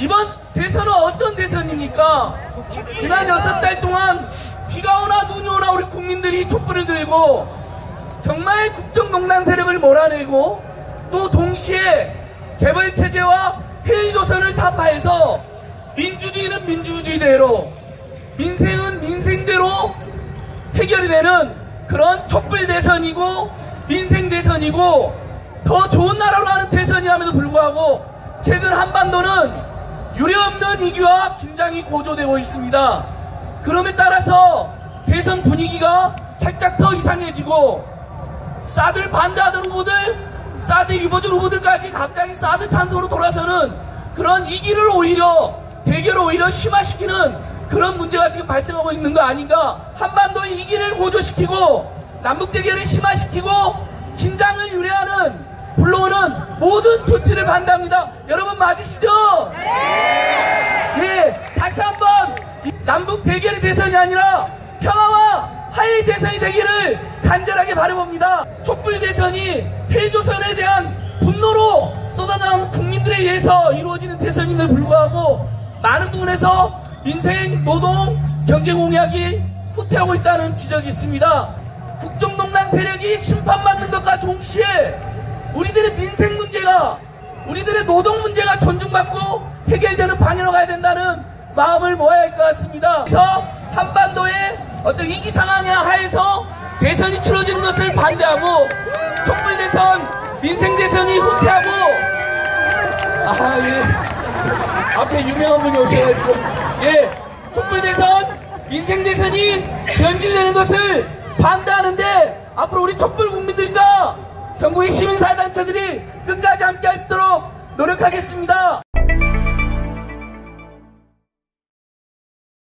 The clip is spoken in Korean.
이번 대선은 어떤 대선입니까? 지난 여섯 달 동안 비가 오나 눈이 오나 우리 국민들이 촛불을 들고 정말 국정농단 세력을 몰아내고 또 동시에 재벌 체제와 헬조선을 타파해서 민주주의는 민주주의대로 민생은 민생대로 해결이 되는 그런 촛불 대선이고 민생 대선이고 더 좋은 나라로 하는 대선이함에도 불구하고 최근 한반도는 유례없는 위기와 긴장이 고조되고 있습니다. 그럼에 따라서 대선 분위기가 살짝 더 이상해지고 사드를 반대하던 후보들, 사드 유보준 후보들까지 갑자기 사드 찬성으로 돌아서는 그런 이기를 오히려 대결을 오히려 심화시키는 그런 문제가 지금 발생하고 있는 거 아닌가? 한반도의 이기를 고조시키고 남북 대결을 심화시키고 긴장을 유래하는 불러오는 모든 조치를 반대합니다. 여러분 맞으시죠? 예, 다시 한번 이 남북 대결의 대선이 아니라 평화와 화해의 대선이 되기를 간절하게 바라봅니다. 촛불 대선이 헬조선에 대한 분노로 쏟아나온 국민들에 의해서 이루어지는 대선임에도 불구하고 많은 부분에서 민생, 노동, 경제 공약이 후퇴하고 있다는 지적이 있습니다. 국정농단 세력이 심판받는 것과 동시에 우리들의 민생 문제가 우리들의 노동 문제가 존중받고 해결되는 방향으로 가야 된다는 마음을 모아야 할 것 같습니다. 그래서 한반도의 어떤 위기 상황에 하에서 대선이 치러지는 것을 반대하고 촛불 대선, 민생 대선이 후퇴하고 아 예. 앞에 유명한 분이 오셔가지고 예 촛불 대선, 민생 대선이 변질되는 것을 반대하는데 앞으로 우리 촛불 국민들과 전국의 시민사회단체들이 끝까지 함께 할 수 있도록 노력하겠습니다.